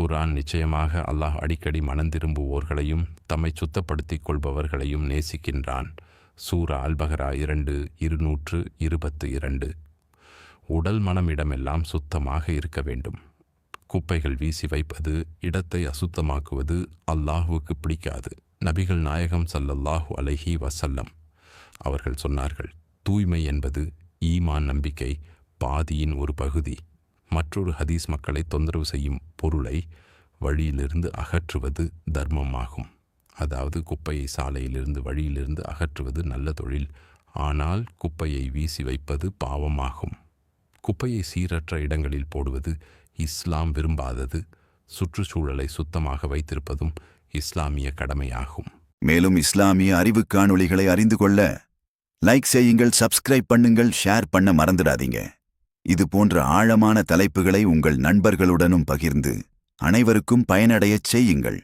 குரான் நிச்சயமாக அல்லாஹ் அடிக்கடி மனந்திரும்புவோர்களையும் தம்மை சுத்தப்படுத்திக் கொள்பவர்களையும் நேசிக்கின்றான். சூரா அல்பகரா இரண்டு இருநூற்று இருபத்து இரண்டு. உடல் மனம் இடமெல்லாம் சுத்தமாக இருக்க வேண்டும். குப்பைகள் வீசி வைப்பது இடத்தை அசுத்தமாக்குவது அல்லாஹுவுக்கு பிடிக்காது. நபிகள் நாயகம் சல்லல்லாஹு அலஹி வசல்லம் அவர்கள் சொன்னார்கள் தூய்மை என்பது ஈமான் நம்பிக்கை பாதியின் ஒரு பகுதி. மற்றொரு ஹதீஸ் மக்களை தொந்தரவு செய்யும் பொருளை வழியிலிருந்து அகற்றுவது தர்மமாகும். அதாவது குப்பையை சாலையிலிருந்து வழியிலிருந்து அகற்றுவது நல்ல தொழில். ஆனால் குப்பையை வீசி வைப்பது பாவமாகும். குப்பையை சீரற்ற இடங்களில் போடுவது இஸ்லாம் விரும்பாதது. சுற்றுச்சூழலை சுத்தமாக வைத்திருப்பதும் இஸ்லாமிய கடமையாகும். மேலும் இஸ்லாமிய அறிவு காணொளிகளை அறிந்து கொள்ள லைக் செய்யுங்கள் சப்ஸ்கிரைப் பண்ணுங்கள் ஷேர் பண்ண மறந்துடாதீங்க. இது போன்ற ஆழமான தலைப்புகளை உங்கள் நண்பர்களுடனும் பகிர்ந்து அனைவருக்கும் பயனடையச் செய்யுங்கள்.